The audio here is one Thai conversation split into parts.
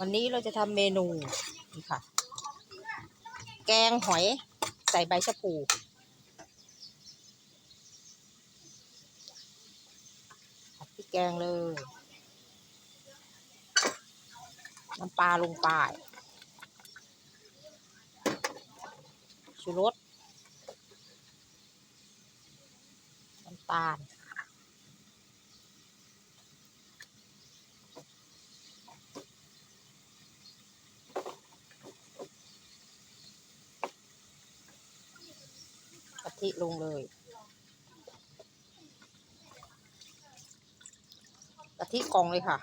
วันนี้เราจะทำเมนูนี่ค่ะ แกงหอยใส่ใบชะพูผัดพริกแกงเลย น้ำปลาลงไปชูรสน้ำตาลิลงเลยกะทิกองเลยค่ะ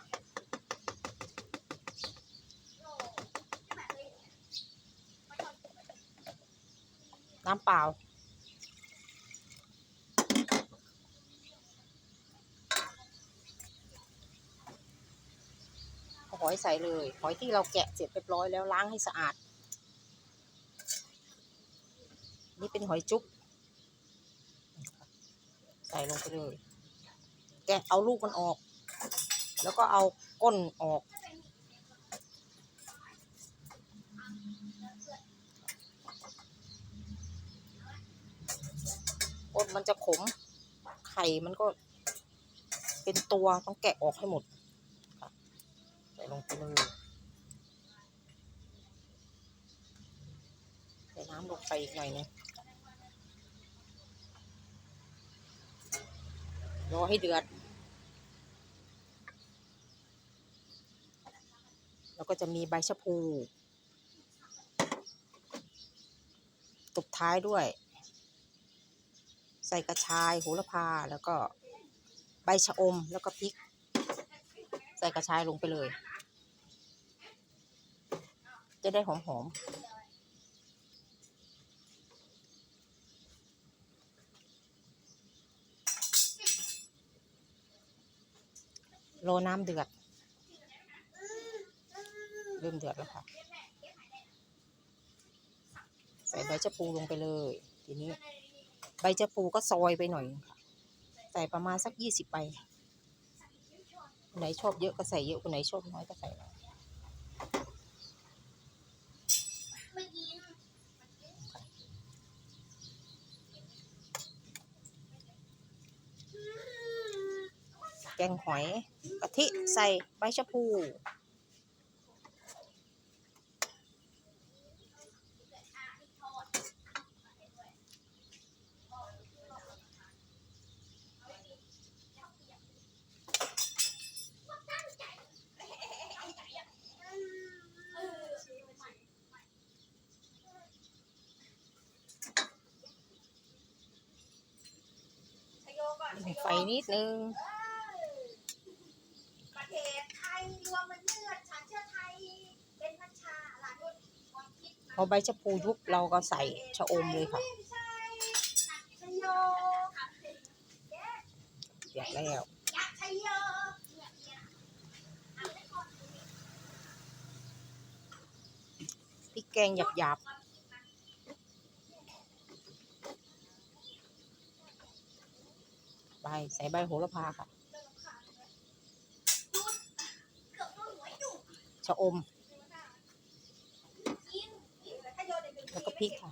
น้ำเปล่าเอาหอยใส่เลย หอยที่เราแกะเสร็จเรียบร้อยแล้วล้างให้สะอาด นี่เป็นหอยจุ๊บ ใส่ลงไปเลย แกะเอาลูกมันออก แล้วก็เอาก้นออก ก้นมันจะขม ไข่มันก็ เป็นตัวต้องแกะออกให้หมดใส่ลงไปเลยใส่น้ำลงไปอีกหน่อยนึง รอให้เดือด แล้วก็จะมีใบชะพูตบท้ายด้วย ใส่กระชายโหระพาแล้วก็ใบชะอมแล้วก็พริก ใส่กระชายลงไปเลย จะได้หอมๆ รอน้ำเดือด เริ่มเดือดแล้วค่ะ ใส่ใบชะพูลงไปเลย ทีนี้ ใบชะพูก็ซอยไปหน่อยค่ะ ใส่ประมาณสักยี่สิบใบคนไหนชอบเยอะก็ใส่เยอะคนไหนชอบน้อยก็ใส่น้อย กงหอยกะทิใส่ใบชะพูไฟนิดนึง ประเทศไทยรวมมันเลือดฉันเชื่อไทย เป็นพัชชาหลานนุ่นความคิด พ อใบชะพูยุบเราก็ใส่ชะอมเลยค่ะชยโยเดือดแล้วอยากชยโยพริกแกงหยาบๆใบใส่ใบโหระพาค่ะ ชะอม กินถ้าโยนในหนึ่ง แล้วก็พริกค่ะ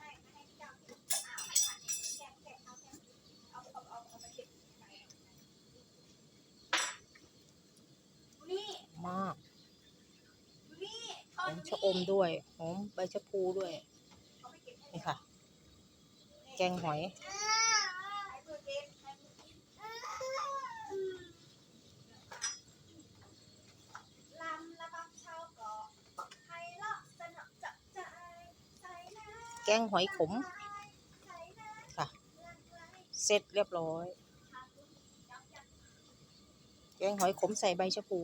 มากหอมชะอมด้วยหอมใบชะพูด้วย นี่ค่ะ แกงหอย ลำละบักเช่าก็ไทยเลาะสนอจับใจใส่น้ำ แกงหอยขม ค่ะ เสร็จเรียบร้อย แกงหอยขมใส่ใบชะพู